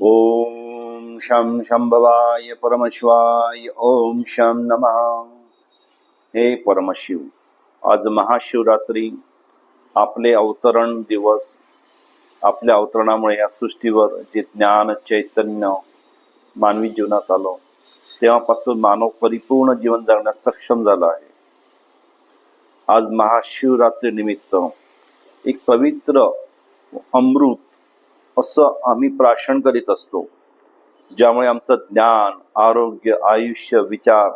ओम शं शंभवाय परमशिवाय ओम शं नमः. हे परमशिव आज महाशिवरात्री आपले अवतरण दिवस आपल्या अवतरणामुळे या सृष्टीवर जे ज्ञान चैतन्य मानवी जीवनात आलं तेव्हापासून मानव परिपूर्ण जीवन जगण्यास सक्षम झाला आहे. आज महाशिवरात्री निमित्त एक पवित्र अमृत असं आम्ही प्राशन करीत असतो. ज्यामुळे आमचं ज्ञान आरोग्य आयुष्य विचार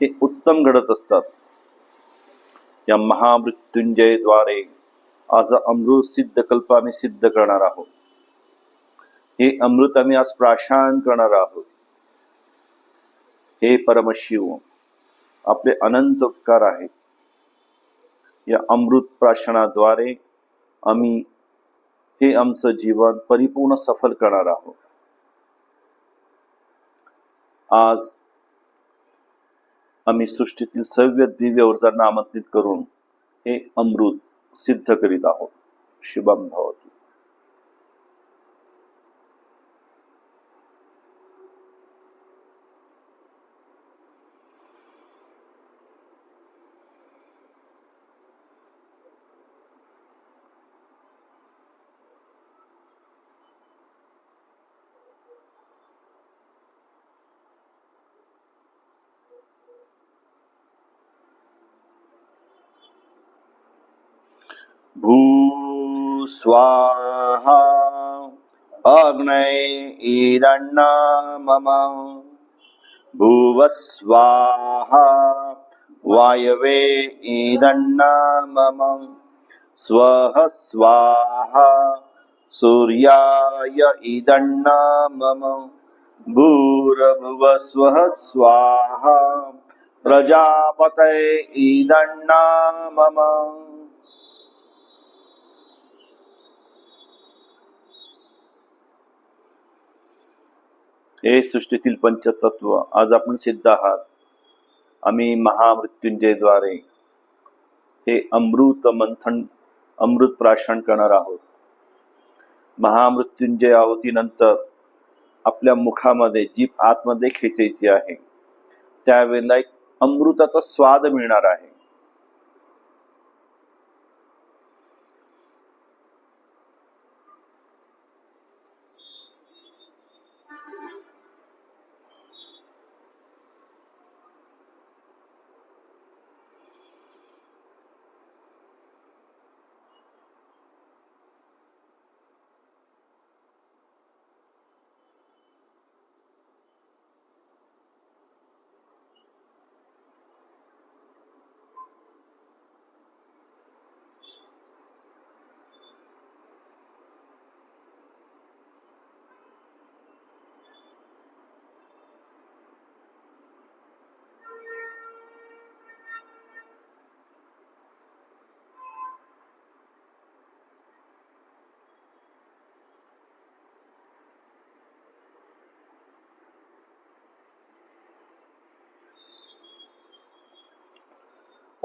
हे उत्तम घडत असतात. या महामृत्युंजयद्वारे आज अमृत सिद्ध कल्प आम्ही सिद्ध करणार आहोत. हे अमृत आम्ही आज प्राशन करणार आहोत. हे परमशिव आपले अनंत उपकार आहेत. या अमृत प्राशनाद्वारे आम्ही हे आमचं जीवन परिपूर्ण सफल करणार आहोत. आज आम्ही सृष्टीतील सव्य दिव्य ऊर्जांना आमंत्रित करून हे अमृत सिद्ध करीत आहोत. शुभम भवतु. भू स्वाहा। अग्नय ईदण्ण मम। भुव स्वाहा। वायवे ईदण्ण मम। स्वः स्वाहा। सूर्याय ईदण्ण मम। भूर्भुव स्वः स्वाहा। प्रजापतये ईदण्ण मम हे सृष्टीतील पंचतत्व आज आपण सिद्ध आहात. आम्ही महामृत्युंजयद्वारे हे अमृत मंथन अमृत प्राशन करणार आहोत. महामृत्युंजय आहुतीनंतर आपल्या मुखामध्ये जीभ आतमध्ये खेचायची आहे. त्यावेळेला एक अमृताचा स्वाद मिळणार आहे.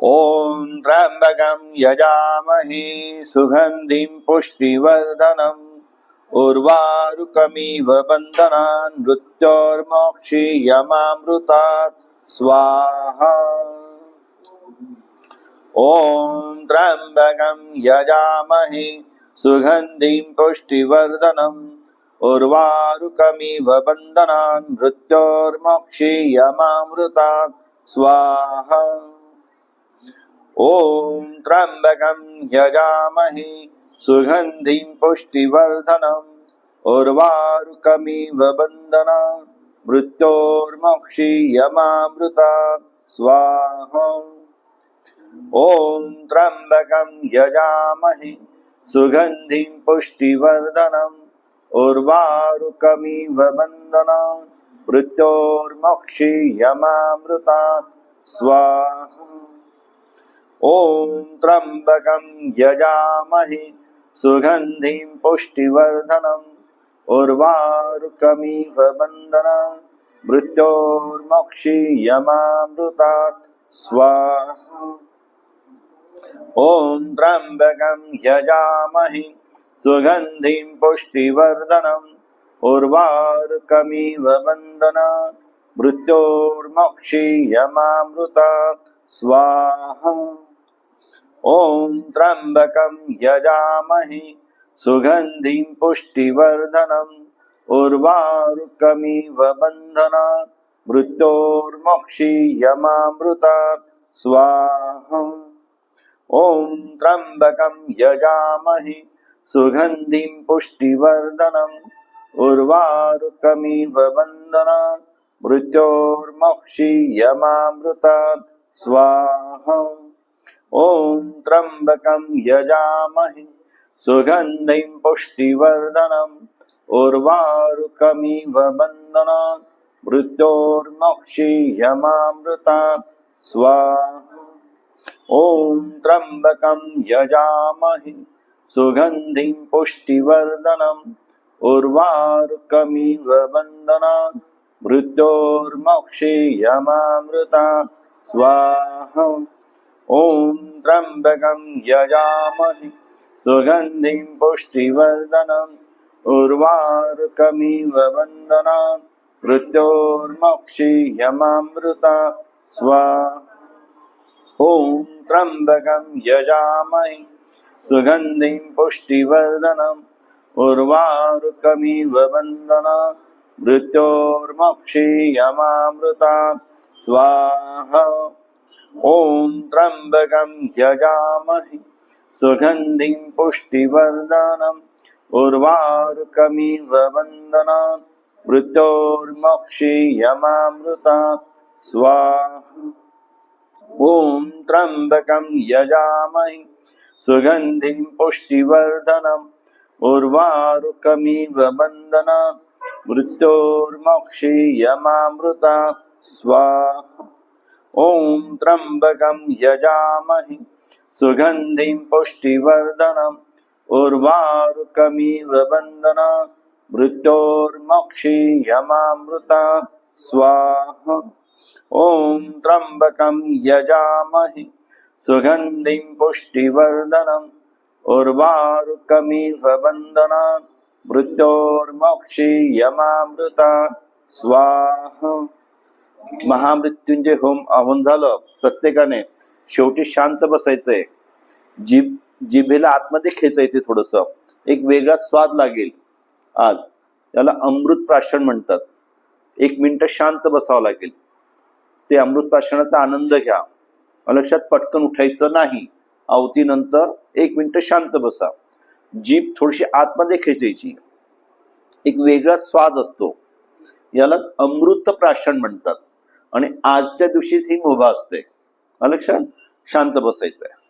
ॐ त्र्यम्बकं यजामहे सुगन्धिं पुष्टिवर्धनम्। उर्वारुकमिव बन्धनान् मृत्योर्मोक्षीयमामृतात् स्वाहा। ॐ त्र्यम्बकं यजामहे सुगन्धिं पुष्टिवर्धनम्। उर्वारुकमिव बन्धनान् मृत्योर्मोक्षीयमामृतात् स्वाहा। ॐ त्र्यम्बकं ह्यजामहे सुगन्धिं पुष्टिवर्धनम् उर्वारुकमिव बन्धना मृत्योर्मोक्षीयमामृता स्वाहा। ॐ त्र्यम्बकं यजामहे सुगन्धिं पुष्टिवर्धनम् उर्वारुकमिव बन्धना मृत्योर्मोक्षीयमामृता स्वाहा। ॐ त्र्यम्बकं यजामहे सुगन्धिं पुष्टिवर्धनम् उर्वारुकमिव बन्धना मृत्योर्मोक्षीयमामृतात् स्वाहा। ॐ त्र्यम्बकं यजामहे सुगन्धिं पुष्टिवर्धनम् उर्वारुकमिव बन्धन मृत्योर्मोक्षीयमामृतात् स्वाहा। ॐ त्र्यम्बकं यजामहि सुगन्धिं पुष्टिवर्धनम् उर्वारुकमिव बन्धन मृत्योर्मक्षीयमामृता स्वाहा। ॐ त्र्यम्बकं यजामहि सुगन्धिं पुष्टिवर्धनम् उर्वारुकमिव बन्धन मृत्योर्मोक्षीयमामृतात् स्वाहा। ॐ त्र्यम्बकं यजामहि सुगन्धिं पुष्टिवर्धनम् उर्वारुकमिव बन्धन मृत्योर्मक्षीयमामृता स्वाहा। ॐ त्र्यम्बकं यजामहि सुगन्धिं पुष्टिवर्धनम् उर्वारुकमिव बन्धनात् मृत्योर्मक्षीयमामृता स्वाहा। ॐ त्र्यम्बकं यजामहि सुगन्धिं पुष्टिवर्धनम् उर्वारुकमिव वन्दना मृत्योर्मक्षीयमामृता स्वा ॐ त्र्यम्बकं यजामहि सुगन्धिं पुष्टिवर्धनम् उर्वारुकमिव वन्दना मृत्योर्मक्षीयमामृता स्वाहा। ॐ त्र्यम्बकं यजामहे सुगन्धिं पुष्टिवर्धनम् उर्वारुकमिव बन्धना मृत्योर्मक्षीयमामृता स्वाहा। ॐ त्र्यम्बकं यजामहे सुगन्धिं पुष्टिवर्धनम् उर्वारुकमिव बन्धना मृत्योर्मक्षीयमामृता स्वाहा। ॐ त्र्यम्बकं यजामहि। सुगन्धिं पुष्टिवर्धनम्। उर्वारुकमिव बन्धना मृत्योर्मक्षीयमामृता स्वाहा। ॐ त्र्यम्बकं यजामहि। सुगन्धिं पुष्टिवर्धनम्। उर्वारुकमिव बन्धना मृत्योर्मक्षीयमामृता स्वाहा। महामृत्युंजय होम आव्हान झालं. प्रत्येकाने शेवटी शांत बसायचंय. जीभ जिभेला आतमध्ये खेचायचे थोडस. एक वेगळा स्वाद लागेल आज. त्याला अमृत प्राशन म्हणतात. एक मिनिट शांत बसावं लागेल. ते अमृत प्राशनाचा आनंद घ्या. लक्षात पटकन उठायचं नाही. आवतीनंतर एक मिनिट शांत बसा. जीभ थोडीशी आतमध्ये खेचायची. एक वेगळा स्वाद असतो. यालाच अमृत प्राशन म्हणतात. आणि आजच्या दिवशीच ही मुभा असते. लक्षात? शांत बसायचंय.